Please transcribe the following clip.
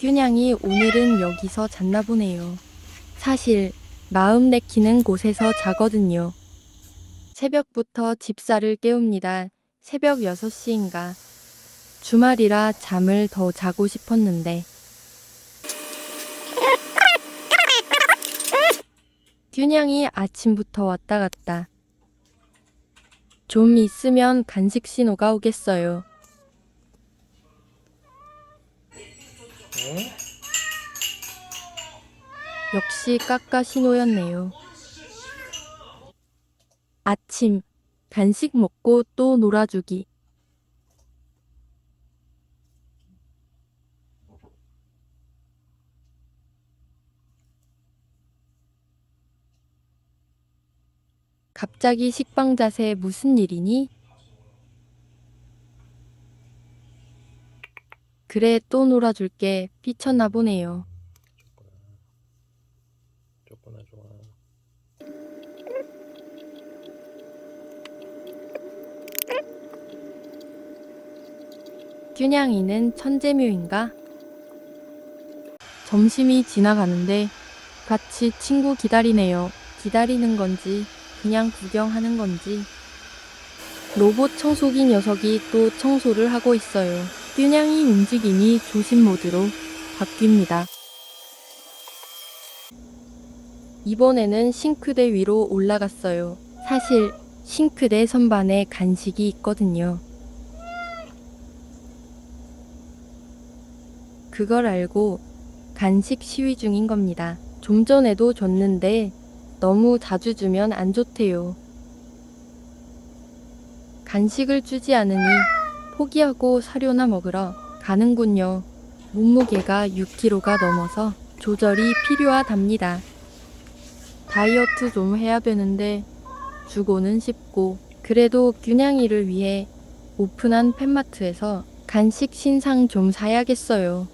균양이 오늘은 여기서 잤나 보네요. 사실 마음 내키는 곳에서 자거든요. 새벽부터 집사를 깨웁니다. 새벽 6시인가. 주말이라 잠을 더 자고 싶었는데. 균양이 아침부터 왔다 갔다. 좀 있으면 간식 신호가 오겠어요. 역시 까까 신호였네요. 아침, 간식 먹고 또 놀아주기. 갑자기 식빵 자세 무슨 일이니? 그래 또 놀아줄게 삐쳤나 보네요. 좋구나 좋아 균양이는 천재묘인가? 점심이 지나가는데 같이 친구 기다리네요. 기다리는 건지 그냥 구경하는 건지 로봇 청소기 녀석이 또 청소를 하고 있어요. 균양이 움직임이 조심 모드로 바뀝니다. 이번에는 싱크대 위로 올라갔어요. 사실 싱크대 선반에 간식이 있거든요. 그걸 알고 간식 시위 중인 겁니다. 좀 전에도 줬는데 너무 자주 주면 안 좋대요. 간식을 주지 않으니 포기하고 사료나 먹으러 가는군요. 몸무게가 6kg가 넘어서 조절이 필요하답니다. 다이어트 좀 해야 되는데 주고는 싶고 그래도 균양이를 위해 오픈한 펫마트에서 간식 신상 좀 사야겠어요.